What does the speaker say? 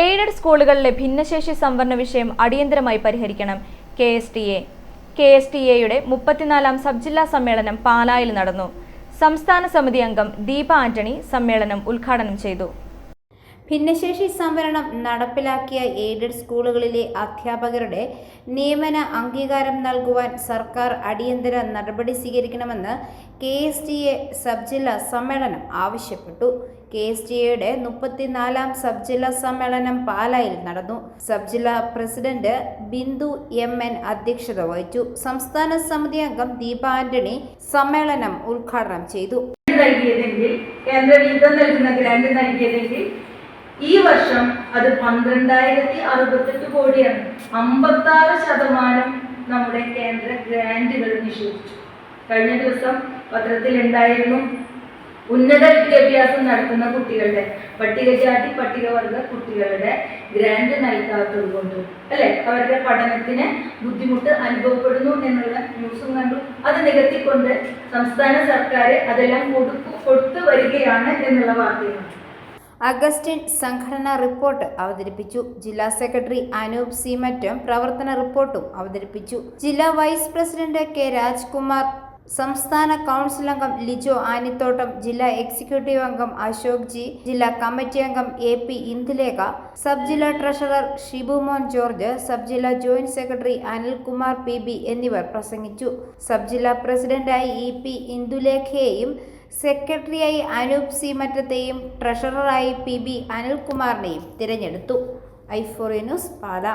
Aided സ്കൂളുകളിലെ ഭിന്നശേഷി സംവരണ വിഷയം അടിയന്തരമായി പരിഹരിക്കണം. K S T A. K S T എയുടെ മുപ്പത്തിനാലാം സബ് ജില്ലാ സമ്മേളനം പാലായിൽ നടന്നു. സംസ്ഥാന സമിതി അംഗം ദീപ ആന്റണി സമ്മേളനം ഉദ്ഘാടനം ചെയ്തു. ഭിന്നശേഷി സംവരണം നടപ്പിലാക്കിയ എയ്ഡഡ് സ്കൂളുകളിലെ അധ്യാപകരുടെ നിയമന അംഗീകാരം നൽകുവാൻ സർക്കാർ അടിയന്തര നടപടി സ്വീകരിക്കണമെന്ന് K S T A sub ജില്ലാ സമ്മേളനം ആവശ്യപ്പെട്ടു. കെ എസ് ടി എയുടെ മുപ്പത്തിനാലാം സബ് ജില്ലാ സമ്മേളനം പാലായിൽ നടന്നു. സബ് ജില്ലാ പ്രസിഡന്റ് ബിന്ദു എം എൻ അധ്യക്ഷത വഹിച്ചു. സംസ്ഥാന സമിതി അംഗം ദീപ ആന്റണി സമ്മേളനം ഉദ്ഘാടനം ചെയ്തു. നൽകിയതെങ്കിൽ കേന്ദ്ര നൽകുന്ന ഗ്രാന്റ് നൽകിയതെങ്കിൽ ഈ വർഷം അത് പന്ത്രണ്ടായിരത്തി അറുപത്തെട്ട് കോടിയാണ്. അമ്പത്തി ആറ് ശതമാനം നമ്മുടെ കേന്ദ്ര ഗ്രാൻഡുകൾ നിഷേധിച്ചു. കഴിഞ്ഞ ദിവസം പത്രത്തിൽ ഉണ്ടായിരുന്നു ഉന്നത വിദ്യാഭ്യാസം നടത്തുന്ന കുട്ടികളുടെ പട്ടികജാതി പട്ടികവർഗ കുട്ടികളുടെ ഗ്രാൻഡ് നൽകാത്തത് കൊണ്ട്. അല്ലെ? അവരുടെ പഠനത്തിന് ബുദ്ധിമുട്ട് അനുഭവപ്പെടുന്നു എന്നുള്ള ന്യൂസും കണ്ടു. അത് നികത്തിക്കൊണ്ട് സംസ്ഥാന സർക്കാർ അതെല്ലാം കൊടുക്കു കൊടുത്തു വരികയാണ് എന്നുള്ള വാർത്തയാണ്. അഗസ്റ്റിൻ സംഘടനാ റിപ്പോർട്ട് അവതരിപ്പിച്ചു. ജില്ലാ സെക്രട്ടറി അനൂപ് സി മറ്റും പ്രവർത്തന റിപ്പോർട്ടും അവതരിപ്പിച്ചു. ജില്ലാ വൈസ് പ്രസിഡന്റ് കെ രാജ്കുമാർ സംസ്ഥാന കൗൺസിൽ അംഗം ലിജോ ആനിത്തോട്ടം ജില്ലാ എക്സിക്യൂട്ടീവ് അംഗം അശോക് ജി ജില്ലാ കമ്മിറ്റി അംഗം എ പി ഇന്ദുലേഖ സബ് ജില്ലാ ട്രഷറർ ഷിബുമോൻ ജോർജ് സബ് ജില്ലാ joint secretary Anilkumar P B എന്നിവർ പ്രസംഗിച്ചു. സബ് ജില്ലാ പ്രസിഡന്റായി ഇ പി ഇന്ദുലേഖയെയും സെക്രട്ടറിയായി അനൂപ് സി മറ്റത്തെയും ട്രഷററായി പി ബി അനിൽകുമാറിനെയും തിരഞ്ഞെടുത്തു. ഐഫോറിയ ന്യൂസ് പാല.